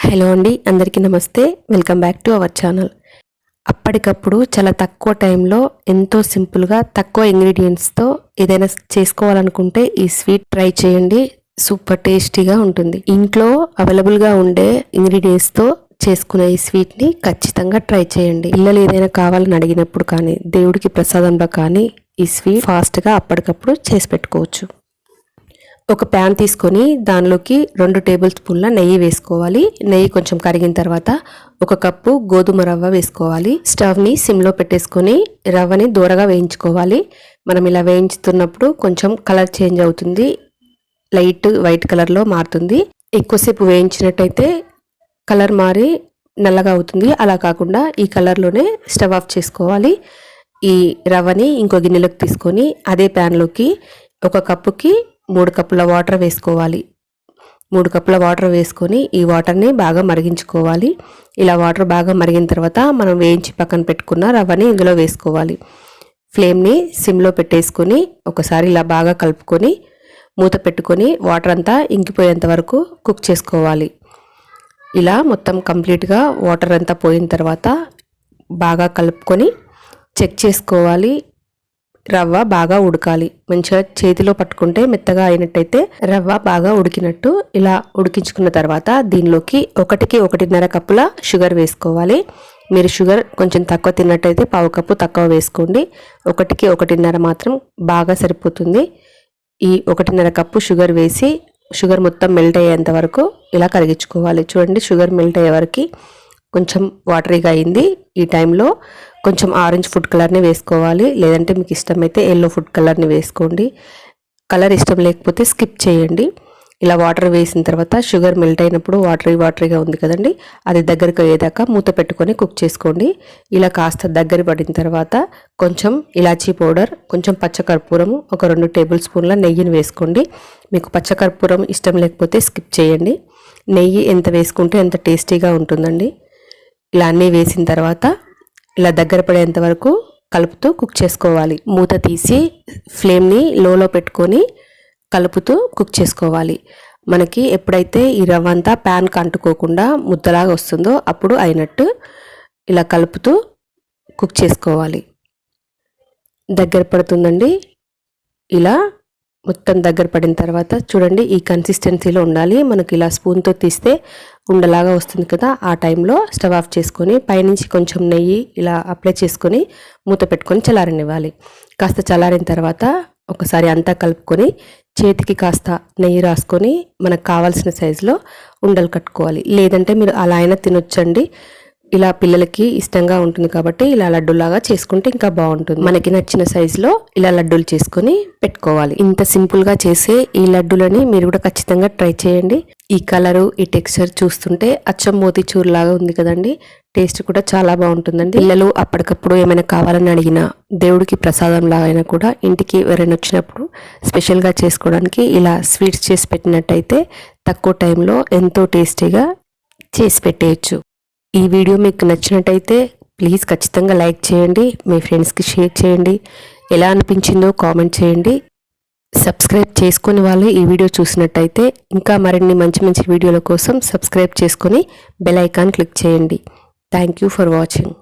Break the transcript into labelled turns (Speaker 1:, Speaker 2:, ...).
Speaker 1: Hello అండి అందరికీ నమస్తే. Welcome back to our channel అప్పటికప్పుడు చాలా తక్కువ టైంలో ఎంతో సింపుల్గా తక్కువ ఇంగ్రీడియంట్స్తో ఏదైనా చేసుకోవాలనుకుంటే ఈ స్వీట్ ట్రై చేయండి. సూపర్ టేస్టీగా ఉంటుంది. ఇంట్లో అవైలబుల్గా ఉండే ఇంగ్రీడియంట్స్తో చేసుకునే ఈ స్వీట్ని ఖచ్చితంగా ట్రై చేయండి. పిల్లలు ఏదైనా కావాలని అడిగినప్పుడు కానీ దేవుడికి ప్రసాదంలో కానీ ఈ స్వీట్ ఫాస్ట్గా అప్పటికప్పుడు చేసి పెట్టుకోవచ్చు. ఒక ప్యాన్ తీసుకొని దానిలోకి రెండు టేబుల్ స్పూన్ల నెయ్యి వేసుకోవాలి. నెయ్యి కొంచెం కరిగిన తర్వాత ఒక కప్పు గోధుమ రవ్వ వేసుకోవాలి. స్టవ్ని సిమ్లో పెట్టేసుకొని రవ్వని దూరగా వేయించుకోవాలి. మనం ఇలా వేయించుతున్నప్పుడు కొంచెం కలర్ చేంజ్ అవుతుంది. లైట్ వైట్ కలర్లో మారుతుంది. ఎక్కువసేపు వేయించినట్టయితే కలర్ మారి నల్లగా అవుతుంది. అలా కాకుండా ఈ కలర్లోనే స్టవ్ ఆఫ్ చేసుకోవాలి. ఈ రవ్వని ఇంకో గిన్నెలోకి తీసుకొని అదే ప్యాన్లోకి ఒక కప్పుకి మూడు కప్పుల వాటర్ వేసుకోవాలి. మూడు కప్పుల వాటర్ వేసుకొని ఈ వాటర్ని బాగా మరిగించుకోవాలి. ఇలా వాటర్ బాగా మరిగిన తర్వాత మనం వేయించి పక్కన పెట్టుకున్న రవ్వని ఇందులో వేసుకోవాలి. ఫ్లేమ్ని సిమ్లో పెట్టేసుకొని ఒకసారి ఇలా బాగా కలుపుకొని మూత పెట్టుకొని వాటర్ అంతా ఇంకిపోయేంత వరకు కుక్ చేసుకోవాలి. ఇలా మొత్తం కంప్లీట్గా వాటర్ అంతా పోయిన తర్వాత బాగా కలుపుకొని చెక్ చేసుకోవాలి. రవ్వ బాగా ఉడకాలి. మంచిగా చేతిలో పట్టుకుంటే మెత్తగా అయినట్టయితే రవ్వ బాగా ఉడికినట్టు ఇలా ఉడికించుకున్న తర్వాత దీనిలోకి ఒకటికి ఒకటిన్నర కప్పుల షుగర్ వేసుకోవాలి. మీరు షుగర్ కొంచెం తక్కువ తిన్నట్టయితే పావు కప్పు తక్కువ వేసుకోండి. ఒకటికి ఒకటిన్నర మాత్రం బాగా సరిపోతుంది. ఈ ఒకటిన్నర కప్పు షుగర్ వేసి షుగర్ మొత్తం మెల్ట్ అయ్యేంత వరకు ఇలా కరిగించుకోవాలి. చూడండి షుగర్ మెల్ట్ అయ్యే వరకు కొంచెం వాటరీగా అయింది. ఈ టైంలో కొంచెం ఆరెంజ్ ఫుడ్ కలర్ని వేసుకోవాలి. లేదంటే మీకు ఇష్టమైతే ఎల్లో ఫుడ్ కలర్ని వేసుకోండి. కలర్ ఇష్టం లేకపోతే స్కిప్ చేయండి. ఇలా వాటర్ వేసిన తర్వాత షుగర్ మెల్ట్ అయినప్పుడు వాటరీ వాటరీగా ఉంది కదండి. అది దగ్గరకు అయ్యేదాకా మూత పెట్టుకొని కుక్ చేసుకోండి. ఇలా కాస్త దగ్గర పడిన తర్వాత కొంచెం ఇలాచీ పౌడర్ కొంచెం పచ్చకర్పూరం ఒక రెండు టేబుల్ స్పూన్ల నెయ్యిని వేసుకోండి. మీకు పచ్చకర్పూరం ఇష్టం లేకపోతే స్కిప్ చేయండి. నెయ్యి ఎంత వేసుకుంటే ఎంత టేస్టీగా ఉంటుందండి. ఇలా అన్నీ వేసిన తర్వాత ఇలా దగ్గర పడేంత వరకు కలుపుతూ కుక్ చేసుకోవాలి. మూత తీసి ఫ్లేమ్ని లోలో పెట్టుకొని కలుపుతూ కుక్ చేసుకోవాలి. మనకి ఎప్పుడైతే ఈ రవ్వ అంతా ప్యాన్కి అంటుకోకుండా ముద్దలాగా వస్తుందో అప్పుడు అయినట్టు ఇలా కలుపుతూ కుక్ చేసుకోవాలి. దగ్గర పడుతుందండి. ఇలా మొత్తం దగ్గర పడిన తర్వాత చూడండి ఈ కన్సిస్టెన్సీలో ఉండాలి. మనకి ఇలా స్పూన్తో తీస్తే ఉండలాగా వస్తుంది కదా. ఆ టైంలో స్టవ్ ఆఫ్ చేసుకొని పైనుంచి కొంచెం నెయ్యి ఇలా అప్లై చేసుకొని మూత పెట్టుకొని చల్లారనివ్వాలి. కాస్త చల్లారిన తర్వాత ఒకసారి అంతా కలుపుకొని చేతికి కాస్త నెయ్యి రాసుకొని మనకు కావాల్సిన సైజులో ఉండలు కట్టుకోవాలి. లేదంటే మీరు అలా అయినా తినొచ్చండి. ఇలా పిల్లలకి ఇష్టంగా ఉంటుంది కాబట్టి ఇలా లడ్డూలాగా చేసుకుంటే ఇంకా బాగుంటుంది. మనకి నచ్చిన సైజులో ఇలా లడ్డూలు చేసుకొని పెట్టుకోవాలి. ఇంత సింపుల్గా చేసే ఈ లడ్డూలని మీరు కూడా ఖచ్చితంగా ట్రై చేయండి. ఈ కలరు ఈ టెక్స్చర్ చూస్తుంటే అచ్చం మోతిచూర్ లాగా ఉంది కదండి. టేస్ట్ కూడా చాలా బాగుంటుందండి. పిల్లలు అప్పటికప్పుడు ఏమైనా కావాలని అడిగినా దేవుడికి ప్రసాదం లాగైనా కూడా ఇంటికి ఎవరైనా వచ్చినప్పుడు స్పెషల్గా చేసుకోవడానికి ఇలా స్వీట్స్ చేసి పెట్టినట్టయితే తక్కువ టైంలో ఎంతో టేస్టీగా చేసి పెట్టేయచ్చు. ఈ వీడియో మీకు నచ్చినట్టయితే ప్లీజ్ ఖచ్చితంగా లైక్ చేయండి మీ ఫ్రెండ్స్కి షేర్ చేయండి. ఎలా అనిపించిందో కామెంట్ చేయండి. సబ్స్క్రైబ్ చేసుకుని వాళ్ళు ఈ వీడియో చూసినట్టయితే ఇంకా మరిన్ని మంచి మంచి వీడియోల కోసం సబ్స్క్రైబ్ చేసుకొని బెల్ ఐకాన్ క్లిక్ చేయండి. Thank you for watching.